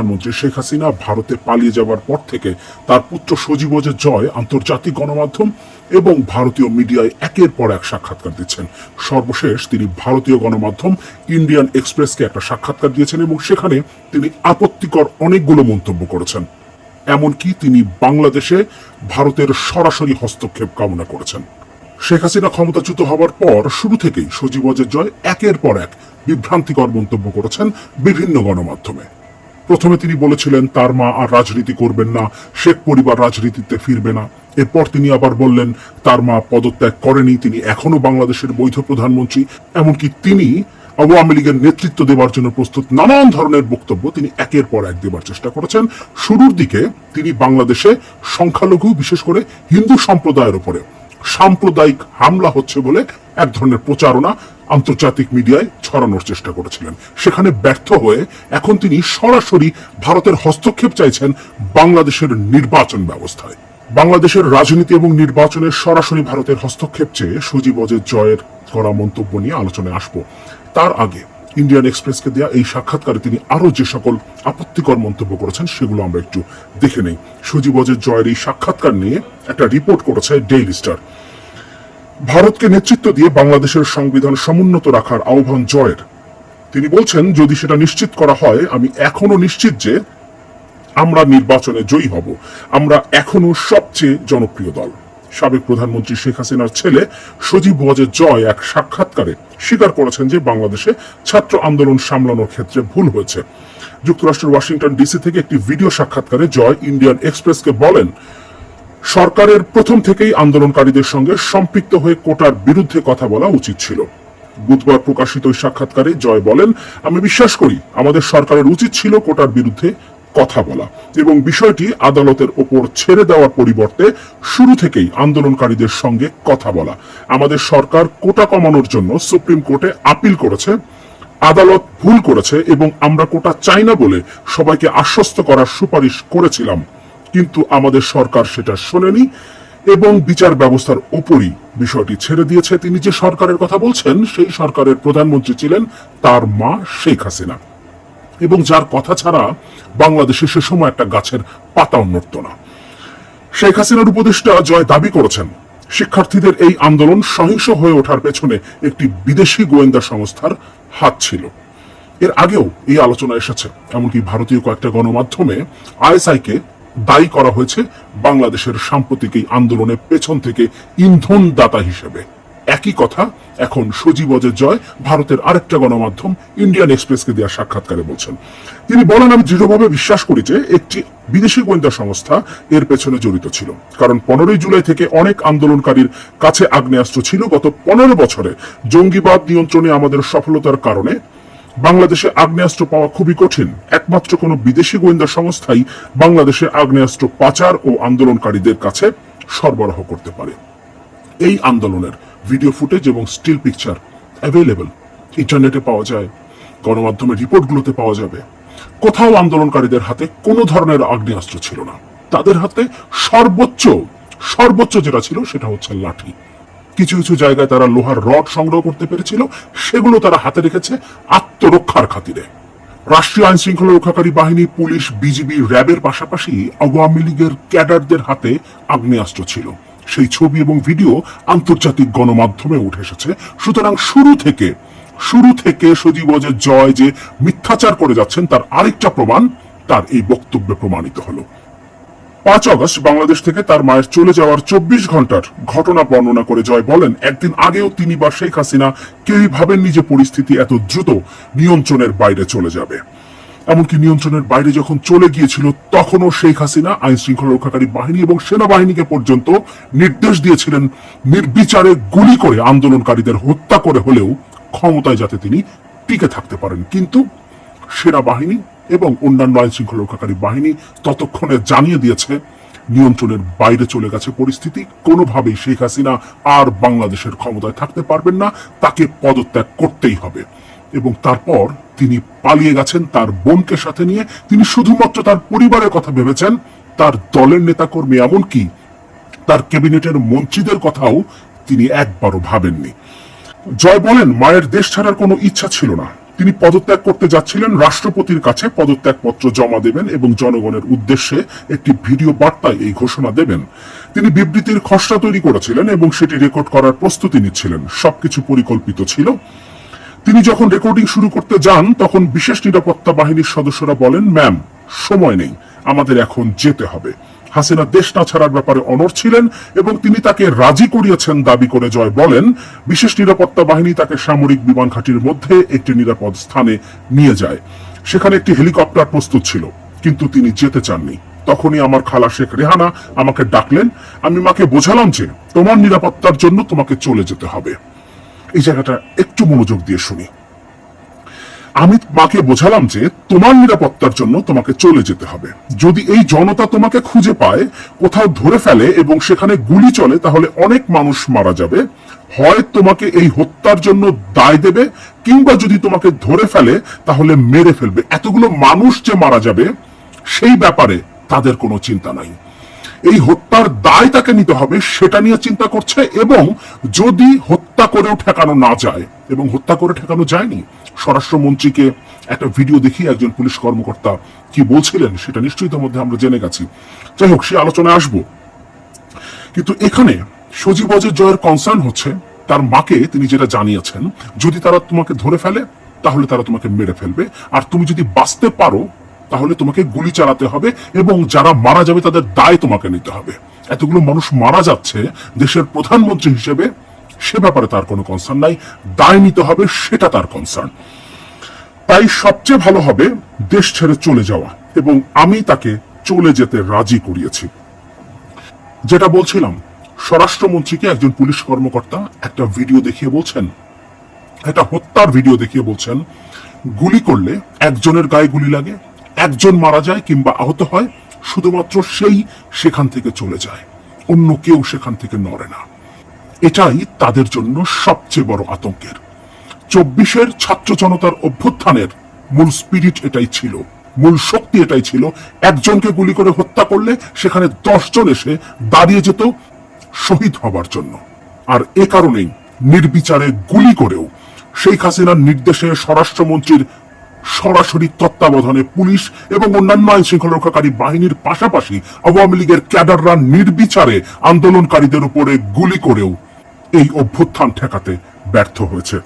প্রধানমন্ত্রী শেখ হাসিনা ভারতে পালিয়ে যাওয়ার পর থেকে তার পুত্র সজীব জয়, আন্তর্জাতিক গণমাধ্যম এবং ভারতীয় মিডিয়ায় একের পর এক সাক্ষাৎকার দিচ্ছেন। সর্বশেষ তিনি ভারতীয় গণমাধ্যম ইন্ডিয়ান এক্সপ্রেসকে একটা সাক্ষাৎকার দিয়েছেন এবং সেখানে তিনি আপত্তিকর অনেকগুলো মন্তব্য করেছেন। এমনকি তিনি বাংলাদেশে ভারতের সরাসরি হস্তক্ষেপ কামনা করেছেন। শেখ হাসিনা ক্ষমতাচ্যুত হওয়ার পর শুরু থেকেই সজীব জয় একের পর এক বিভ্রান্তিকর মন্তব্য করেছেন বিভিন্ন গণমাধ্যমে। প্রথমে তিনি বলেছিলেন, তার মা আর রাজনীতি করবেন না, শেখ পরিবার রাজনীতিতে ফিরবে না। এরপর তিনি আবার বললেন, তার মা পদত্যাগ করেনি, তিনি এখনও বাংলাদেশের বৈধ প্রধানমন্ত্রী। এমনকি তিনি আওয়ামী লীগের নেতৃত্ব দেওয়ার জন্য প্রস্তুত নানান ধরনের বক্তব্য তিনি একের পর এক দেবার চেষ্টা করেছেন। শুরুর দিকে তিনি বাংলাদেশে সংখ্যালঘু, বিশেষ করে হিন্দু সম্প্রদায়ের উপরে সাম্প্রদায়িক হামলা হচ্ছে বলে এক ধরনের প্রচারণা আন্তর্জাতিক মিডিয়ায় ছড়ানোর চেষ্টা করেছিলেন। সেখানে ব্যর্থ হয়ে এখন তিনি সরাসরি ভারতের হস্তক্ষেপ চাইছেন বাংলাদেশের নির্বাচন ব্যবস্থায়। বাংলাদেশের রাজনীতি এবং নির্বাচনে সরাসরি ভারতের হস্তক্ষেপ চেয়ে সজীব অজের জয়ের করা মন্তব্য নিয়ে আলোচনায় আসব। তার আগে ইন্ডিয়ান এক্সপ্রেসকে দেয়া এই সাক্ষাৎকারে তিনি আরও যে সকল আপত্তিকর মন্তব্য করেছেন, সেগুলো আমরা একটু দেখে নেই। সজীব অজের জয়ের এই সাক্ষাৎকার নিয়ে একটা রিপোর্ট করেছে ডেইলি স্টার। ভারতকে নেতৃত্ব দিয়ে বাংলাদেশের সংবিধান সমুন্নত রাখার আহ্বান জয়ের। তিনি বলছেন, যদি সেটা নিশ্চিত করা হয়, আমি এখনও নিশ্চিত যে আমরা নির্বাচনে জয়ী হব। আমরা এখনও সবচেয়ে জনপ্রিয় দল। সাবেক প্রধানমন্ত্রী শেখ হাসিনার ছেলে সজীব ওয়াজের জয় এক সাক্ষাৎকারে স্বীকার করেছেন যে বাংলাদেশে ছাত্র আন্দোলন সামলানোর ক্ষেত্রে ভুল হয়েছে। যুক্তরাষ্ট্রের ওয়াশিংটন ডিসি থেকে একটি ভিডিও সাক্ষাৎকারে জয় ইন্ডিয়ান এক্সপ্রেসকে বলেন, সরকারের প্রথম থেকেই আন্দোলনকারীদের সঙ্গে সম্পৃক্ত হয়ে কোটার বিরুদ্ধে কথা বলা উচিত ছিল। বুধবার প্রকাশিত ওই সাক্ষাৎকারে জয় বলেন, আমি বিশ্বাস করি, আমাদের সরকারের উচিত ছিল কোটার বিরুদ্ধে কথা বলা এবং বিষয়টি আদালতের ওপর ছেড়ে দেওয়ার পরিবর্তে শুরু থেকেই আন্দোলনকারীদের সঙ্গে কথা বলা। আমাদের সরকার কোটা কমানোর জন্য সুপ্রিম কোর্টে আপিল করেছে, আদালত ভুল করেছে এবং আমরা কোটা চাই না বলে সবাইকে আশ্বস্ত করার সুপারিশ করেছিলাম। কিন্তু আমাদের সরকার সেটা শোনেনি এবং বিচার ব্যবস্থার ওপরই বিষয়টি ছেড়ে দিয়েছে। তিনি যে সরকারের কথা বলছেন, সেই সরকারের প্রধানমন্ত্রী ছিলেন তার মা শেখ হাসিনা। এবং যার কথা ছাড়া বাংলাদেশে সে সময় একটা গাছের পাতাও নড়ত না। শেখ হাসিনার উপদেষ্টা জয় দাবি করেছেন, শিক্ষার্থীদের এই আন্দোলন সহিংস হয়ে ওঠার পেছনে একটি বিদেশি গোয়েন্দা সংস্থার হাত ছিল। এর আগেও এই আলোচনা এসেছে, এমনকি ভারতীয় কয়েকটা গণমাধ্যমে আইএসআই কে দায়ী করা হয়েছে বাংলাদেশের সাম্প্রতিক এই আন্দোলনের পেছন থেকে ইন্ধন দাতা হিসেবে। একই কথা এখন সজীব অজয় জয় ভারতের আরেকটা গণমাধ্যম ইন্ডিয়ান এক্সপ্রেসকে দেওয়া সাক্ষাৎকারে বলছেন। তিনি বলেন, আমি দৃঢ়ভাবে বিশ্বাস করি যে একটি বিদেশি গোয়েন্দা সংস্থা এর পেছনে জড়িত ছিল। কারণ পনেরোই জুলাই থেকে অনেক আন্দোলনকারীর কাছে আগ্নেয়াস্ত্র ছিল। গত পনেরো বছরে জঙ্গিবাদ নিয়ন্ত্রণে আমাদের সফলতার কারণে বাংলাদেশে আগ্নেয়াস্ত্র পাওয়া খুবই কঠিন। একমাত্র কোনো বিদেশি গোয়েন্দা সংস্থাই বাংলাদেশে আগ্নেয়াস্ত্র পাচার ও আন্দোলনকারীদের কাছে সরবরাহ করতে পারে। এই আন্দোলনের ভিডিও ফুটেজ এবং স্টিল পিকচার অ্যাভেলেবল ইন্টারনেটে পাওয়া যায় গণমাধ্যমের রিপোর্টগুলোতে পাওয়া যাবে। কোথাও আন্দোলনকারীদের হাতে কোনো ধরনের আগ্নেয়াস্ত্র ছিল না। তাদের হাতে সর্বোচ্চ সর্বোচ্চ যেটা ছিল সেটা হচ্ছে লাঠি। কিছু কিছু জায়গায় তারা লোহার রড সংগ্রহ করতে পেরেছিল, সেগুলো তারা হাতে রেখেছে আত্মরক্ষার খাতিরে। রাষ্ট্রীয় আইন শৃঙ্খলা রক্ষাকারী বাহিনী, পুলিশ, বিজিবি, র্যাবের পাশাপাশি আওয়ামী লীগের ক্যাডারদের হাতে আগ্নেয়াস্ত্র ছিল। সেই ছবি এবং ভিডিও আন্তর্জাতিক গণমাধ্যমে উঠে এসেছে। সুতরাং শুরু থেকে শুরু থেকে সজীব অজের জয় যে মিথ্যাচার করে যাচ্ছেন, তার আরেকটা প্রমাণ, তার এই বক্তব্যে প্রমাণিত হলো। পাঁচ অগস্ট বাংলাদেশ থেকে তার মায়ের চলে যাওয়ার চব্বিশ ঘণ্টার ঘটনা বর্ণনা করে জয় বলেন, একদিন আগেও তিনি বা শেখ হাসিনা কেউই ভাবেননি যে পরিস্থিতি এত দ্রুত নিয়ন্ত্রণের বাইরে চলে যাবে। এমনকি নিয়ন্ত্রণের বাইরে যখন চলে গিয়েছিল, তখনও শেখ হাসিনা আইন শৃঙ্খলা রক্ষাকারী বাহিনী এবং সেনাবাহিনীকে পর্যন্ত নির্দেশ দিয়েছিলেন নির্বিচারে গুলি করে আন্দোলনকারীদের হত্যা করে হলেও ক্ষমতায় যাতে তিনি টিকে থাকতে পারেন। কিন্তু সেনাবাহিনী এবং অন্যান্য আইন শৃঙ্খলা রক্ষাকারী বাহিনী ততক্ষণে জানিয়ে দিয়েছে, নিয়ন্ত্রণের বাইরে চলে গেছে পরিস্থিতি। কোনোভাবেই শেখ হাসিনা আর বাংলাদেশের ক্ষমতায় থাকতে পারবেন না, তাকে পদত্যাগ করতেই হবে। এবং তারপর তিনি পালিয়ে গেছেন তার বোনকে সাথে নিয়ে। তিনি শুধুমাত্র তার পরিবারের কথা ভেবেছেন। তার দলের নেতাকর্মী এমনকি তার ক্যাবিনেটের মন্ত্রীদের কথাও তিনি একবারও ভাবেননি। জয় বলেন, মায়ের দেশ ছাড়ার কোনো ইচ্ছা ছিল না। তিনি পদত্যাগ করতে যাচ্ছিলেন, রাষ্ট্রপতির কাছে পদত্যাগপত্র জমা দেবেন এবং জনগণের উদ্দেশ্যে একটি ভিডিও বার্তায় এই ঘোষণা দেবেন। তিনি বিবৃতির খসড়া তৈরি করেছিলেন এবং সেটি রেকর্ড করার প্রস্তুতি নিচ্ছিলেন। সবকিছু পরিকল্পিত ছিল। তিনি যখন রেকর্ডিং শুরু করতে যান, তখন বিশেষ নিরাপত্তা বাহিনীর সদস্যরা বলেন, ম্যাম, সময় নেই, আমাদের এখন যেতে হবে। হাসিনা দেশ না ছাড়ার ব্যাপারে অনর ছিলেন এবং তিনি তাকে রাজি করিয়েছেন দাবি করে জয় বলেন, বিশেষ নিরাপত্তা বাহিনী তাকে সামরিক বিমান ঘাঁটির মধ্যে একটি নিরাপদ স্থানে নিয়ে যায়। সেখানে একটি হেলিকপ্টার প্রস্তুত ছিল, কিন্তু তিনি যেতে চাননি। তখনই আমার খালা শেখ রেহানা আমাকে ডাকলেন, আমি মাকে বোঝালাম যে তোমার নিরাপত্তার জন্য তোমাকে চলে যেতে হবে। এই জায়গাটা একটু মনোযোগ দিয়ে শুনি। আমি মাকে বোঝালাম যে তোমার নিরাপত্তার জন্য তোমাকে চলে যেতে হবে। যদি এই জনতা তোমাকে খুঁজে পায়, কোথাও ধরে ফেলে এবং সেখানে গুলি চলে, তাহলে অনেক মানুষ মারা যাবে। হয় তোমাকে এই হত্যার জন্য দায় দেবে, কিংবা যদি তোমাকে ধরে ফেলে, তাহলে মেরে ফেলবে। এতগুলো মানুষ যে মারা যাবে, সেই ব্যাপারে তাদের কোনো চিন্তা নাই। এই হত্যার দায় তাকে নিতে হবে, সেটা নিয়ে চিন্তা করছে এবং যদি হত্যা করেও ঠেকানো না যায়, এবং হত্যা করে ঠেকানো যায়নি স্বরাষ্ট্রমন্ত্রীকে একটা ভিডিও দেখিয়ে একজন পুলিশ কর্মকর্তা কি বলছিলেন, সেটা নিশ্চয়ই মধ্যে আমরা জেনে গেছি। যাই হোক, সে আলোচনায় আসব। কিন্তু এখানে সজীবজের জয়ের কনসার্ন হচ্ছে, তার মাকে তিনি যেটা জানিয়েছেন, যদি তারা তোমাকে ধরে ফেলে, তাহলে তারা তোমাকে মেরে ফেলবে। আর তুমি যদি বাঁচতে পারো তাহলে তোমাকে গুলি চালাতে হবে এবং যারা মারা যাবে তাদের দায় তোমাকে নিতে হবে। এতগুলো মানুষ মারা যাচ্ছে দেশের প্রধানমন্ত্রী হিসেবে, সে ব্যাপারে তার কোনো কনসার্ন নাই। দায় নিতে হবে সেটা তার কনসার্ন তাই সবচেয়ে ভালো হবে দেশ ছেড়ে চলে যাওয়া এবং আমি তাকে চলে যেতে রাজি করিয়েছি। যেটা বলছিলাম, স্বরাষ্ট্রমন্ত্রীকে একজন পুলিশ কর্মকর্তা একটা ভিডিও দেখিয়ে বলছেন। একটা হত্যার ভিডিও দেখিয়ে বলছেন, গুলি করলে একজনের গায়ে গুলি লাগে একজন মারা যায় কিংবা আহত হয়, শুধুমাত্র সেই সেখান থেকে চলে যায়। অন্য কেউ সেখান থেকে নড়ে না। এটাই তাদের জন্য সবচেয়ে বড় আতঙ্কের। চব্বিশের ছাত্র জনতার অভ্যুত্থানের মূল স্পিরিট এটাই ছিল। মূল শক্তি এটাই ছিল একজনকে গুলি করে হত্যা করলে সেখানে দশজন এসে দাঁড়িয়ে যেত শহীদ হবার জন্য। আর এ কারণেই নির্বিচারে গুলি করেও শেখ হাসিনার নির্দেশে স্বরাষ্ট্রমন্ত্রীর সরাসরি তত্ত্বাবধানে পুলিশ এবং অন্যান্য আইন শৃঙ্খলা রক্ষাকারী বাহিনীর পাশাপাশি আওয়ামী লীগের ক্যাডাররা নির্বিচারে আন্দোলনকারীদের উপরে গুলি করেও এই অভ্যুত্থান ঠেকাতে ব্যর্থ হয়েছে।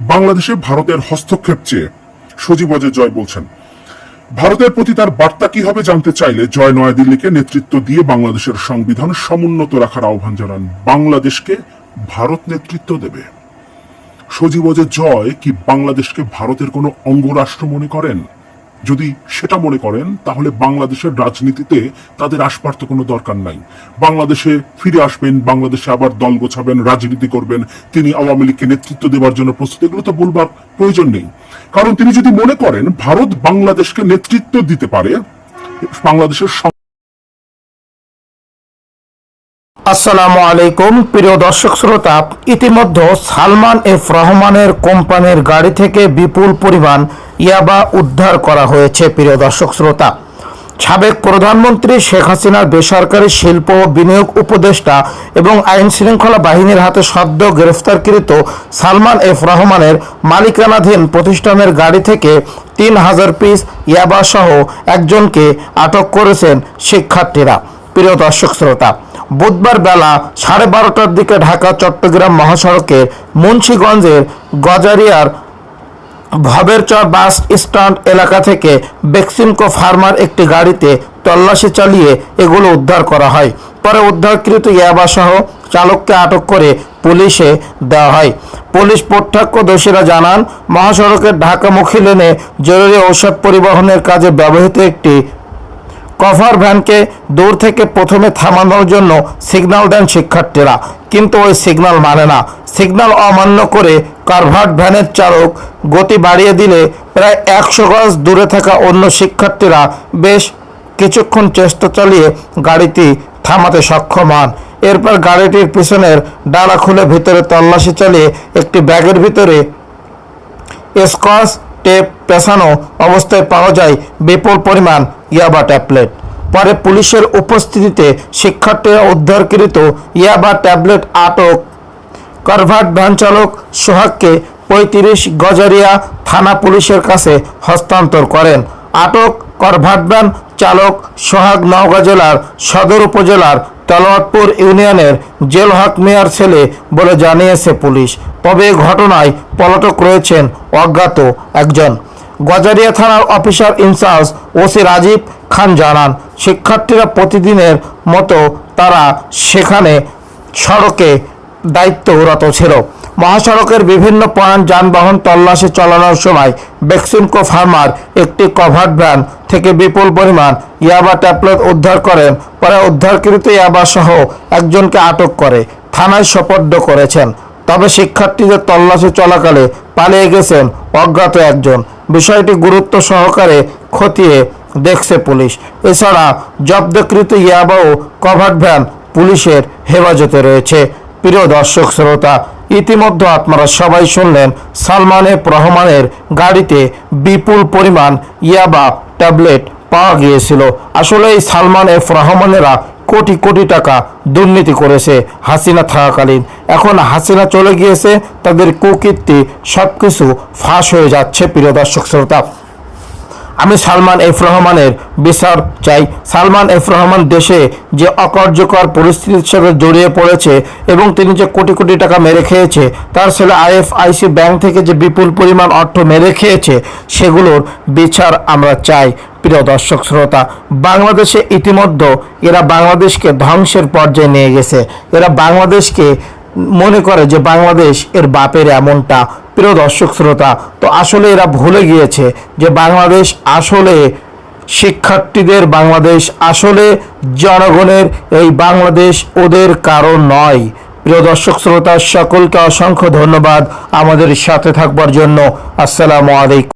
বাংলাদেশে ভারতের হস্তক্ষেপ চেয়ে সজীবজে জয় বলছেন, ভারতের প্রতি তার বার্তা কি হবে জানতে চাইলে জয় নয়াদিল্লিকে নেতৃত্ব দিয়ে বাংলাদেশের সংবিধান সমুন্নত রাখার আহ্বান জানান বাংলাদেশকে ভারত নেতৃত্ব দেবে। সজীবজের জয় কি বাংলাদেশকে ভারতের কোনো অঙ্গরাষ্ট্র মনে করেন? যদি সেটা মনে করেন, তাহলে বাংলাদেশের রাজনীতিতে তাদের আসবার তো কোনো দরকার নাই। বাংলাদেশে ফিরে আসবেন, বাংলাদেশে আবার দল গোছাবেন, রাজনীতি করবেন, তিনি আওয়ামী লীগকে নেতৃত্ব দেওয়ার জন্য প্রস্তুত, এগুলো তো বলবার প্রয়োজন নেই। কারণ তিনি যদি মনে করেন, ভারত বাংলাদেশকে নেতৃত্ব দিতে পারে, বাংলাদেশের আসসালামু আলাইকুম, প্রিয় দর্শক শ্রোতা, ইতিমধ্যে সালমান এফ রহমানের কোম্পানির গাড়ি থেকে বিপুল পরিমাণ ইয়াবা উদ্ধার করা হয়েছে, প্রিয় দর্শক শ্রোতা। সাবেক প্রধানমন্ত্রী শেখ হাসিনার বেসরকারি শিল্প বিনিয়োগ উপদেষ্টা এবং আইন শৃঙ্খলা বাহিনীর হাতে সদ্য গ্রেফতারকৃত সালমান এফ রহমানের মালিকানাধীন প্রতিষ্ঠানের গাড়ি থেকে তিন হাজার পিস ইয়াবা সহ একজনকে আটক করেছেন শিক্ষার্থীরা। প্রিয় দর্শক শ্রোতা বুধবার বেলা সাড়ে বারোটার দিকে ঢাকা, চট্টগ্রাম মহাসড়কের মুন্সীগঞ্জের গজারিয়ার ভবেরচর বাস স্ট্যান্ড এলাকা থেকে বেক্সিমকো ফার্মার একটি গাড়িতে তল্লাশি চালিয়ে এগুলো উদ্ধার করা হয়। পরে উদ্ধারকৃত ইয়াবা সহ চালককে আটক করে পুলিশে দেওয়া হয়। পুলিশ প্রত্যক্ষদর্শীরা জানান, মহাসড়কের ঢাকামুখী লেনে জরুরি ঔষধ পরিবহনের কাজে ব্যবহৃত একটি কভার ভ্যানকে দূর থেকে প্রথমে থামানোর জন্য সিগন্যাল দেন শিক্ষার্থীরা। কিন্তু ওই সিগন্যাল মানে না। সিগন্যাল অমান্য করে কারভার্ট ভ্যানের চালক গতি বাড়িয়ে দিলে প্রায় একশো গজ দূরে থাকা অন্য শিক্ষার্থীরা বেশ কিছুক্ষণ চেষ্টা চালিয়ে গাড়িটি থামাতে সক্ষম হন। এরপর গাড়িটির পিছনের ডালা খুলে ভিতরে তল্লাশি চালিয়ে একটি ব্যাগের ভিতরে স্কচ, টেপ পেছানো অবস্থায় পাওয়া যায় বিপুল পরিমাণ ইয়াবা ট্যাবলেট। পরে পুলিশের উপস্থিতিতে শিক্ষার্থীরা উদ্ধারকৃত ইয়াবা ট্যাবলেট আটক। কারভার্ট ভ্যান চালক সোহাগকে পঁয়ত্রিশ গজারিয়া থানা পুলিশের কাছে হস্তান্তর করেন। আটক করভাট ভ্যান চালক সোহাগ নওগাঁ জেলার সদর উপজেলার তলোয়ারপুর ইউনিয়নের জেল হক মেয়ার ছেলে বলে জানিয়েছে পুলিশ। তবে ঘটনায় পলাতক রয়েছেন অজ্ঞাত একজন। গজারিয়া থানার officer in charge OC Rajib Khan জানান, শিক্ষার্থীরা প্রতিদিনের মতো তারা সেখানে সড়কে দায়িত্বরত ছিল। মহাসড়কের বিভিন্ন পয়েন্ট যানবাহন তল্লাশি চালানোর সময় বেক্সিমকো ফার্মার একটি কভার্ড ভ্যান থেকে বিপুল পরিমাণ ইয়াবা ট্যাবলেট উদ্ধার করেন। পরে উদ্ধারকৃত ইয়াবা সহ একজনকে আটক করে থানায় সোপর্দ করেছেন। তবে শিক্ষার্থীদের তল্লাশি চলাকালে পালিয়ে গেছেন অজ্ঞাত একজন। বিষয়টি গুরুত্ব সহকারে খতিয়ে দেখছে পুলিশ। এছাড়া জব্দকৃত ইয়াবা ও কভার্ড ভ্যান পুলিশের হেফাজতে রয়েছে। প্রিয় দর্শক শ্রোতা, ইতিমধ্যে আপনারা সবাই শুনলেন সালমান এফ রহমানের গাড়িতে বিপুল পরিমাণ ইয়াবা ট্যাবলেট পাওয়া গিয়েছিল। আসলে এই সালমান এফ রহমানেরা কোটি কোটি টাকা দুর্নীতি করেছে হাসিনা থাকাকালীন। এখন হাসিনা চলে গিয়েছে, তাদের কুকীর্তি সব কিছু ফাঁস হয়ে যাচ্ছে, প্রিয় দর্শক শ্রোতা। আমি সালমান এফ রহমানের বিচার চাই। সালমান এফ রহমান দেশে যে অকার্যকর পরিস্থিতির সাথে জড়িয়ে পড়েছে এবং তিনি যে কোটি কোটি টাকা মেরে খেয়েছে, তার ছেলে আইএফআইসি ব্যাংক থেকে যে বিপুল পরিমাণ অর্থ মেরে খেয়েছে, সেগুলোর বিচার আমরা চাই। প্রিয় দর্শক শ্রোতা, বাংলাদেশে ইতিমধ্যে এরা বাংলাদেশকে ধ্বংসের পর্যায়ে নিয়ে গেছে। এরা বাংলাদেশকে মনে করে যে বাংলাদেশ এর বাপের এমনটা প্রিয় দর্শক শ্রোতা, তো আসলে এরা ভুলে গিয়েছে যে বাংলাদেশ আসলে শিক্ষার্থীদের, বাংলাদেশ আসলে জনগণের এই বাংলাদেশ ওদের কারণ নয়। প্রিয় দর্শক শ্রোতা, সকলকে অসংখ্য ধন্যবাদ আমাদের সাথে থাকবার জন্য। আসসালামু আলাইকুম।